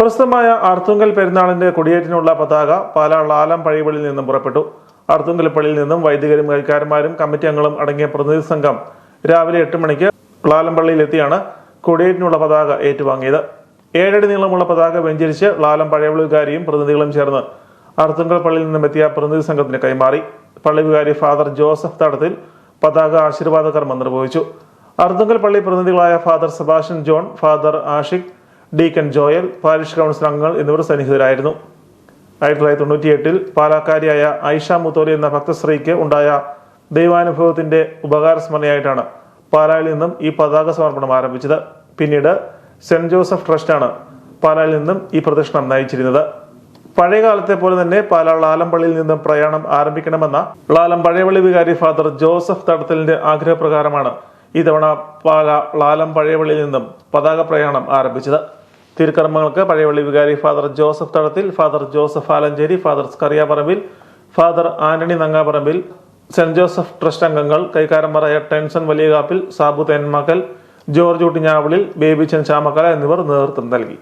പ്രസിദ്ധമായ ആർത്തുങ്കൽ പെരുന്നാളിന്റെ കൊടിയേറ്റിനുള്ള പതാക പാലാ ലാലം പഴികളിൽ നിന്നും പുറപ്പെട്ടു. ആർത്തുങ്കൽ പള്ളിയിൽ നിന്നും വൈദികരും കൈക്കാരന്മാരും കമ്മിറ്റി അംഗങ്ങളും അടങ്ങിയ പ്രതിനിധി സംഘം രാവിലെ എട്ട് മണിക്ക് ലാലംപള്ളിയിൽ എത്തിയാണ് കൊടിയേറ്റിനുള്ള പതാക ഏറ്റുവാങ്ങിയത്. ഏഴടി നീളമുള്ള പതാക വെഞ്ചരിച്ച് ലാലം പഴയവിളി വികാരിയും പ്രതിനിധികളും ചേർന്ന് ആർത്തുങ്കൽ പള്ളിയിൽ നിന്നും എത്തിയ പ്രതിനിധി സംഘത്തിന് കൈമാറി. പള്ളി വികാരി ഫാദർ ജോസഫ് തടത്തിൽ പതാക ആശീർവാദ കർമ്മം നിർവഹിച്ചു. അർത്തുങ്കൽ പള്ളി പ്രതിനിധികളായ father Sebastian John father Ashiq deacon Joel parish council അംഗങ്ങൾ എന്നിവർ സന്നിഹിതരായിരുന്നു. ആയിരത്തി തൊള്ളായിരത്തി തൊണ്ണൂറ്റിയെട്ടിൽ പാലാക്കാരിയായ ഐഷ മുത്തോലി എന്ന ഭക്തശ്രീക്ക് ഉണ്ടായ ദൈവാനുഭവത്തിന്റെ ഉപകാര സ്മരണയായിട്ടാണ് പാലായിൽ നിന്നും ഈ പതാക സമർപ്പണം ആരംഭിച്ചത്. പിന്നീട് സെന്റ് ജോസഫ് ട്രസ്റ്റാണ് പാലായിൽ നിന്നും ഈ പ്രദക്ഷിണം നയിച്ചിരുന്നത്. പഴയകാലത്തെ പോലെ തന്നെ പാലാ ലാലമ്പള്ളിയിൽ നിന്നും പ്രയാണം ആരംഭിക്കണമെന്ന ലാലം പഴയവള്ളി വികാരി ഫാദർ ജോസഫ് തടത്തലിന്റെ ആഗ്രഹപ്രകാരമാണ് ഇത്തവണ പാല ലാലം പഴയവള്ളിയിൽ നിന്നും പതാക പ്രയാണം ആരംഭിച്ചത്. തിരുക്കർമ്മങ്ങൾക്ക് പഴയപള്ളി വികാരി father Joseph Thadathil father Joseph Alencherry father Scariaparambil father Antony Nangaparambil saint Joseph trust അംഗങ്ങൾ കൈക്കാരന്മാരായ ടെൻസൺ വലിയകാപ്പിൽ സാബു തേന്മക്കൽ ജോർജ് ഊട്ടിഞ്ഞാവളിൽ ബേബിച്ചൻ ചാമക്കല എന്നിവർ നേതൃത്വം നൽകി.